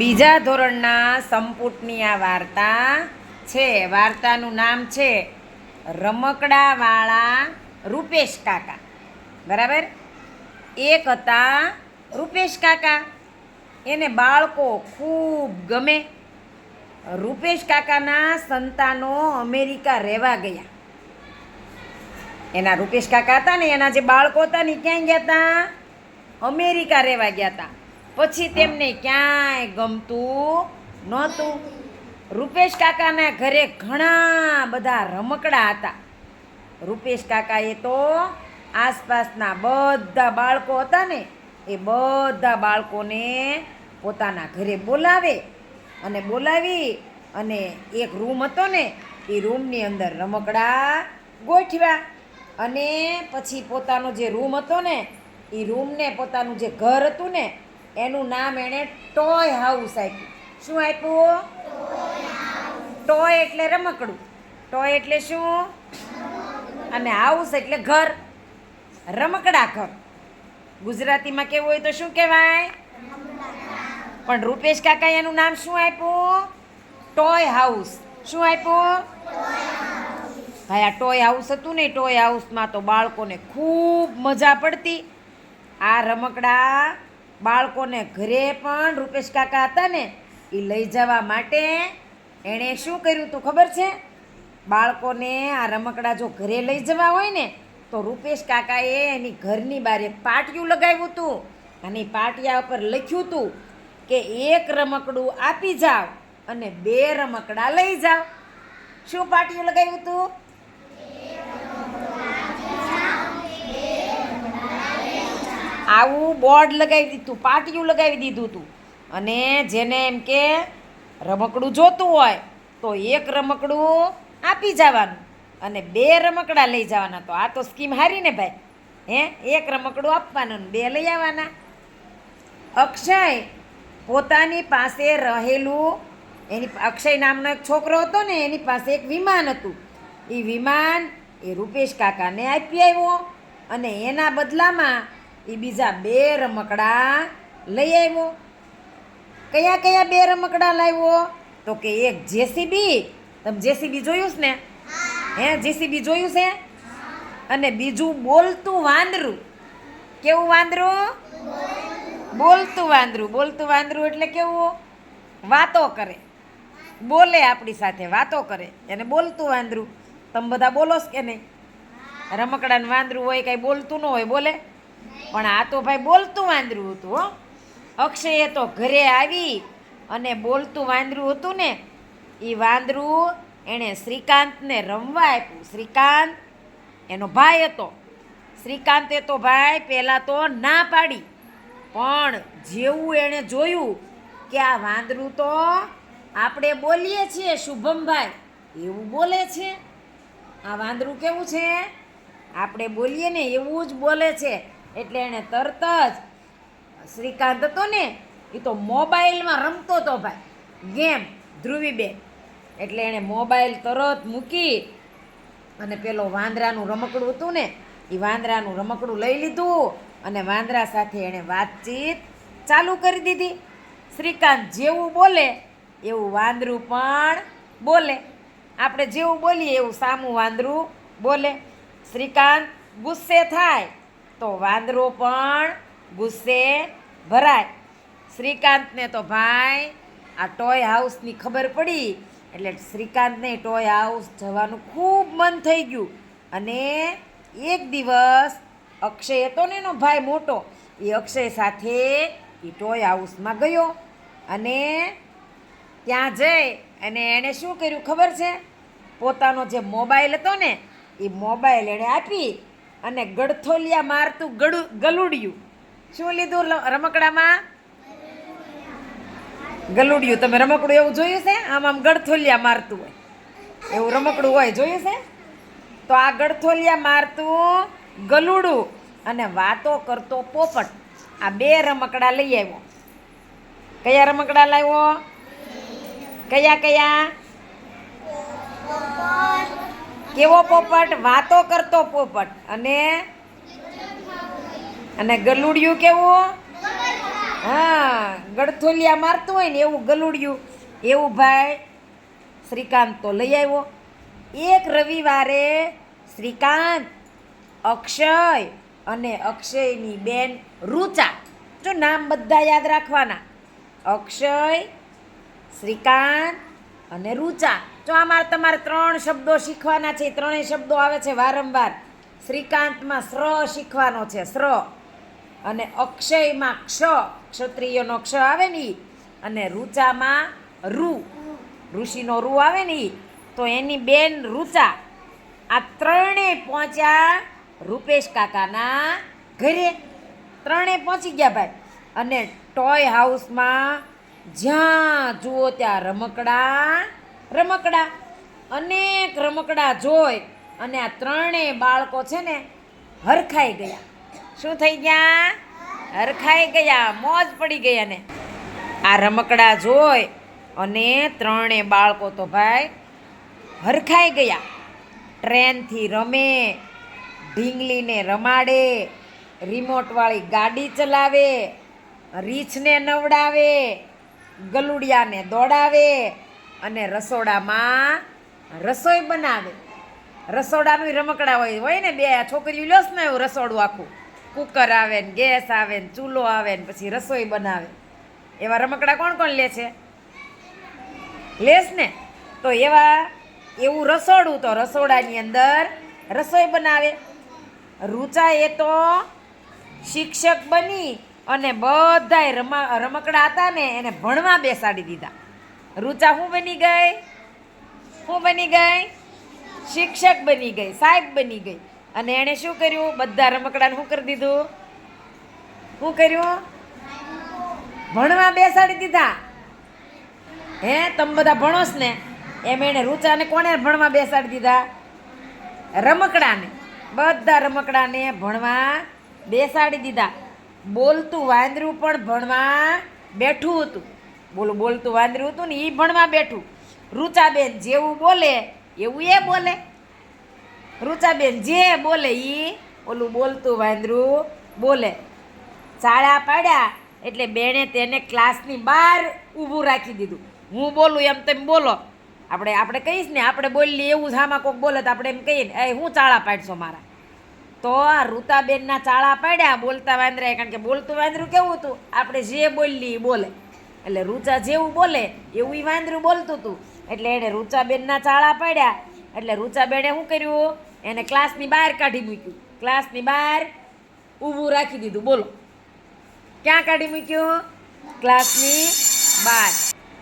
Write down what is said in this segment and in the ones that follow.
બીજા ધોરણના સંપુટની આ વાર્તા છે. વાર્તાનું નામ છે રમકડાવાળા રૂપેશ કાકા. બરાબર? એક હતા રૂપેશ કાકા. એને બાળકો ખૂબ ગમે. રૂપેશ કાકાના સંતાનો અમેરિકા રહેવા ગયા. એના રૂપેશ કાકા હતા ને, એના જે બાળકો હતા ને ક્યાંય ક્યાં ગયા હતા અમેરિકા રહેવા ગયા હતા પછી તેમને ક્યાંય ગમતું નહોતું. રૂપેશ કાકાના ઘરે ઘણા બધા રમકડા હતા. રૂપેશ કાકાએ તો આસપાસના બધા બાળકો હતા ને, એ બધા બાળકોને પોતાના ઘરે બોલાવે અને બોલાવી અને એક રૂમ હતો ને, એ રૂમની અંદર રમકડા ગોઠવ્યા અને પછી પોતાનો જે રૂમ હતો ને, એ રૂમને પોતાનું જે ઘર હતું ને એનું નામ એણે ટોય હાઉસ આપ્યું. શું આપ્યું? ટોય એટલે રમકડું. ટોય એટલે શું? અને હાઉસ એટલે ઘર. રમકડા ઘર. ગુજરાતીમાં કેવું હોય તો શું કહેવાય? પણ રૂપેશ કાકા એનું નામ શું આપ્યું? ટોય હાઉસ શું આપ્યું? ભાઈ આ ટોય હાઉસ હતું ને ટોય હાઉસમાં તો બાળકોને ખૂબ મજા પડતી. આ રમકડા બાળકોને ઘરે પણ રૂપેશ કાકા હતા ને, એ લઈ જવા માટે એણે શું કર્યું હતું ખબર છે? બાળકોને આ રમકડા જો ઘરે લઈ જવા હોય ને, તો રૂપેશ કાકાએ એની ઘરની એક પાટિયું લગાવ્યું હતું અને પાટિયા ઉપર લખ્યું હતું કે એક રમકડું આપી જાઓ અને બે રમકડા લઈ જાઓ શું પાટિયું લગાવ્યું હતું આવું બોર્ડ લગાવી દીધું, પાટિયું લગાવી દીધું હતું અને જેને એમ કે રમકડું જોતું હોય, તો એક રમકડું આપી જવાનું અને બે રમકડા લઈ જવાના. તો આ તો સ્કીમ હારી ને ભાઈ. હે? એક રમકડું આપવાનું બે લઈ આવવાના. અક્ષય પોતાની પાસે રહેલું, એની અક્ષય નામનો એક છોકરો હતો ને, એની પાસે એક વિમાન હતું. એ વિમાન એ રૂપેશ કાકાને આપી આવ્યો અને એના બદલામાં એ બીજા બે રમકડા લઈ આવ્યો. કયા કયા બે રમકડા લાવ્યો? તો કે એક જેસીબી, તમે જેસીબી જોયું છે ને? હે, જેસીબી જોયું છે? અને બીજું બોલતું વાંદરું. કેવું વાંદરું? બોલતું વાંદરું. બોલતું વાંદરું એટલે કેવું? વાતો કરે. બોલે આપણી સાથે, વાતો કરે. એને બોલતું વાંદરું. તમે બધા બોલો કે નહીં? રમકડાનું વાંદરું હોય કાંઈ બોલતું ન હોય, બોલે. પણ આ તો ભાઈ બોલતું વાંદરું હતું, હો. અક્ષયે તો ઘરે આવી અને બોલતું વાંદરું હતું ને એ વાંદરું એણે શ્રીકાંતને રમવા આપ્યું. શ્રીકાંત, એનો ભાઈ હતો. શ્રીકાંતે તો ભાઈ પહેલાં તો ના પાડી, પણ જેવું એણે જોયું કે આ વાંદરું તો આપણે બોલીએ છીએ શુભમભાઈ, એવું બોલે છે. આ વાંદરું કેવું છે? આપણે બોલીએ ને એવું જ બોલે છે. એટલે એણે તરત જ શ્રીકાંત હતો ને એ તો મોબાઈલમાં રમતો હતો ભાઈ, ગેમ, ધ્રુવીબેન. એટલે એણે મોબાઈલ તરત મૂકી અને પેલો વાંદરાનું રમકડું હતું ને એ વાંદરાનું રમકડું લઈ લીધું અને વાંદરા સાથે એણે વાતચીત ચાલુ કરી દીધી. શ્રીકાંત જેવું બોલે, એવું વાંદરું પણ બોલે. આપણે જેવું બોલીએ એવું સામું વાંદરું બોલે. શ્રીકાંત, ગુસ્સે થાય. તો વાંદરો પણ ગુસ્સે ભરાય. શ્રીકાંતને તો ભાઈ, આ ટોય હાઉસની ખબર પડી. એટલે શ્રીકાંતને ટોય હાઉસ જવાનું ખૂબ મન થઈ ગયું. અને એક દિવસ અક્ષય હતો ને એનો ભાઈ મોટો, એ અક્ષય સાથે એ ટોય હાઉસમાં ગયો. અને ત્યાં જઈ અને એણે શું કર્યું ખબર છે? પોતાનો જે મોબાઈલ હતો ને, એ મોબાઈલ એણે આપી અને ગડથોલિયા મારતું ગળું, ગલુડિયું. શું લીધું રમકડામાં? ગલુડિયું. તમે રમકડું એવું જોયું છે? આમ આમ ગડથોલિયા મારતું હોય. એવું રમકડું હોય, જોયું છે? તો આ ગડથોલિયા મારતું ગલુડું અને વાતો કરતો પોપટ. આ બે રમકડા લઈ આવ્યો. કયા રમકડા લાવ્યો? કયા કયા કેવો પોપટ? વાતો કરતો પોપટ. અને? અને ગલુડિયું કેવું? હા, ગળથોલિયા મારતું હોય ને એવું ગલુડિયું. એવું ભાઈ શ્રીકાંત તો લઈ આવ્યો. એક રવિવારે શ્રીકાંત, અક્ષય અને અક્ષયની બેન રૂચા, જો નામ બધા યાદ રાખવાના. અક્ષય, શ્રીકાંત અને રૂચા. જો આમાં તમારે ત્રણ શબ્દો શીખવાના છે ત્રણેય શબ્દો આવે છે વારંવાર. શ્રીકાંતમાં સ્ર શીખવાનો છે, સ્ર. અને અક્ષયમાં ક્ષ, ક્ષત્રિયનો ક્ષ આવે ને અને રૂચામાં રૂ ઋષિનો રૂ આવે ને તો એની બેન રૂચા આ ત્રણેય પહોંચ્યા રૂપેશ કાકાના ઘરે. ત્રણેય પહોંચી ગયા ભાઈ. અને ટોય હાઉસમાં જ્યાં જુઓ ત્યાં રમકડા રમકડા. અનેક રમકડા જોઈ અને આ ત્રણેય બાળકો છે ને હરખાઈ ગયા. શું થઈ ગયા? હરખાઈ ગયા. મોજ પડી ગયા ને આ રમકડા જોઈ અને ત્રણેય બાળકો તો ભાઈ હરખાઈ ગયા. ટ્રેનથી રમે, ઢીંગલીને રમાડે, રિમોટવાળી ગાડી ચલાવે, રીંછને નવડાવે, ગલુડિયાને દોડાવે અને રસોડામાં રસોઈ બનાવે. રસોડાનું રમકડા હોય હોય ને બે છોકરીઓ લ્યોસ ને એવું રસોડું આખું. કુકર આવે ને ગેસ આવે ને ચૂલો આવે ને પછી રસોઈ બનાવે. એવા રમકડા કોણ કોણ લે છે? લેસ ને? તો એવા એવું રસોડું તો રસોડાની અંદર રસોઈ બનાવે. રૂચા એ તો શિક્ષક બની અને બધાય રમા, રમકડા હતા ને એને ભણવા બેસાડી દીધા. રૂચા શું બની ગઈ? શું બની ગઈ? શિક્ષક બની ગઈ, સાહેબ બની ગઈ. અને એણે શું કર્યું? બધા રમકડાને શું કરી દીધું? શું કર્યું? ભણવા બેસાડી દીધા. હે, તમે બધા ભણોસ ને? એમ એણે રૂચાને કોણે ભણવા બેસાડી દીધા? રમકડાને. બધા રમકડાને ભણવા બેસાડી દીધા. બોલતું વાંદરું પણ ભણવા બેઠું હતું. બોલું, બોલતું વાંદરું હતું ને એ ભણવા બેઠું. રૂચાબેન જેવું બોલે, એવું એ બોલે. રૂચાબેન જે બોલે એ ઓલું બોલતું વાંદરું બોલે. શાળા પાડ્યા, એટલે બેણે તેને ક્લાસની બહાર ઊભું રાખી દીધું. હું બોલું એમ તેમ બોલો. આપણે આપણે કહીશ ને, આપણે બોલીએ એવું સામા કોક બોલે તો આપણે એમ કહીએ ને, એ, હું ચાળા પાડશો મારા. તો આ રૂતાબેનના ચાળા પાડ્યા, બોલતા વાંદરાએ, કારણ કે બોલતું વાંદરું કેવું હતું? આપણે જે બોલીએ એ બોલે. એટલે રૂચા જેવું બોલે, એવું એ વાંદરું બોલતું હતું એટલે એણે રૂચાબેનના ચાળા પાડ્યા. એટલે રૂચાબેને શું કર્યું? એને ક્લાસની બહાર કાઢી મૂક્યું. ક્લાસની બહાર ઊભું રાખી દીધું. બોલો. ક્યાં કાઢી મૂક્યું? ક્લાસની બહાર.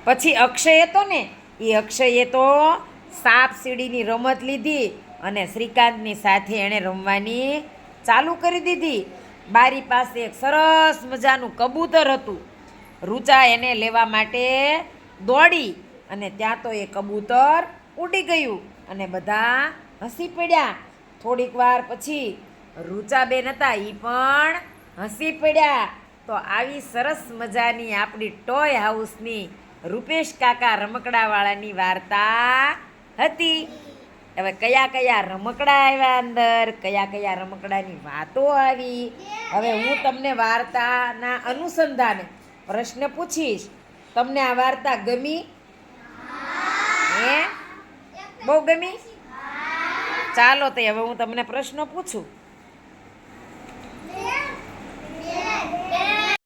પછી અક્ષય હતો ને એ અક્ષયે તો સાપ સીડીની રમત લીધી અને શ્રીકાંતની સાથે એણે રમવાની ચાલુ કરી દીધી. બારી પાસે એક સરસ મજાનું કબૂતર હતું. રૂચા એને લેવા માટે દોડી અને ત્યાં તો એ કબૂતર ઉડી ગયું અને બધા હસી પડ્યા. થોડીક વાર પછી રૂચાબેન હતા એ પણ હસી પડ્યા. તો આવી સરસ મજાની આપણી ટોય હાઉસની રૂપેશ કાકા રમકડાવાળાની વાર્તા હતી. હવે કયા કયા રમકડા આવ્યા અંદર, કયા કયા રમકડાની વાતો આવી? હવે હું તમને વાર્તાના અનુસંધાને પ્રશ્ન પૂછીશ. તમને આ વાર્તા ગમી? હે? બહુ ગમી? ચાલો તો હવે હું તમને પ્રશ્ન પૂછું.